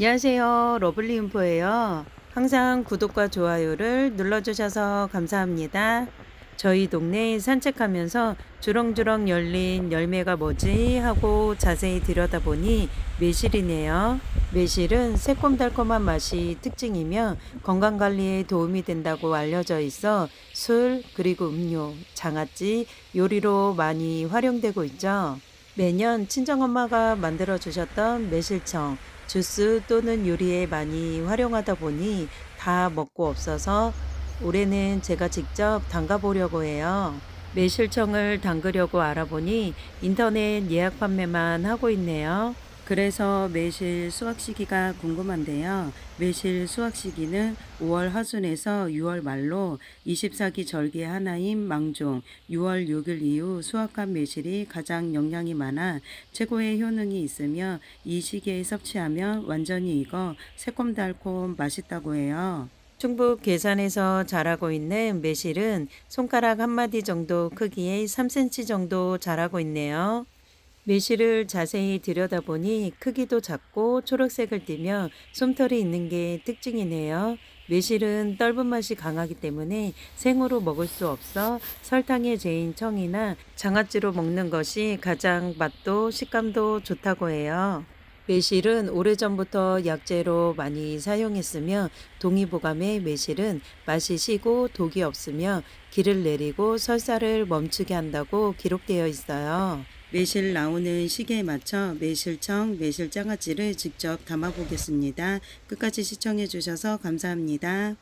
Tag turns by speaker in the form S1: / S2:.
S1: 안녕하세요. 러블리 인포예요. 항상 구독과 좋아요를 눌러주셔서 감사합니다. 저희 동네 산책하면서 주렁주렁 열린 열매가 뭐지 하고 자세히 들여다보니 매실이네요. 매실은 새콤달콤한 맛이 특징이며 건강관리에 도움이 된다고 알려져 있어 술, 그리고 음료, 장아찌, 요리로 많이 활용되고 있죠. 매년 친정엄마가 만들어 주셨던 매실청, 주스 또는 요리에 많이 활용하다 보니 다 먹고 없어서 올해는 제가 직접 담가 보려고 해요. 매실청을 담그려고 알아보니 인터넷 예약 판매만 하고 있네요. 그래서 매실 수확 시기가 궁금한데요. 매실 수확 시기는 5월 하순에서 6월 말로 24기 절기 하나인 망종 6월 6일 이후 수확한 매실이 가장 영양이 많아 최고의 효능이 있으며 이 시기에 섭취하면 완전히 익어 새콤달콤 맛있다고 해요. 충북 괴산에서 자라고 있는 매실은 손가락 한 마디 정도 크기의 3cm 정도 자라고 있네요. 매실을 자세히 들여다보니 크기도 작고 초록색을 띠며 솜털이 있는 게 특징이네요. 매실은 떫은 맛이 강하기 때문에 생으로 먹을 수 없어 설탕에 재인 청이나 장아찌로 먹는 것이 가장 맛도 식감도 좋다고 해요. 매실은 오래전부터 약재로 많이 사용했으며 동의보감의 매실은 맛이 시고 독이 없으며 기를 내리고 설사를 멈추게 한다고 기록되어 있어요. 매실 나오는 시기에 맞춰 매실청, 매실장아찌를 직접 담아 보겠습니다. 끝까지 시청해 주셔서 감사합니다.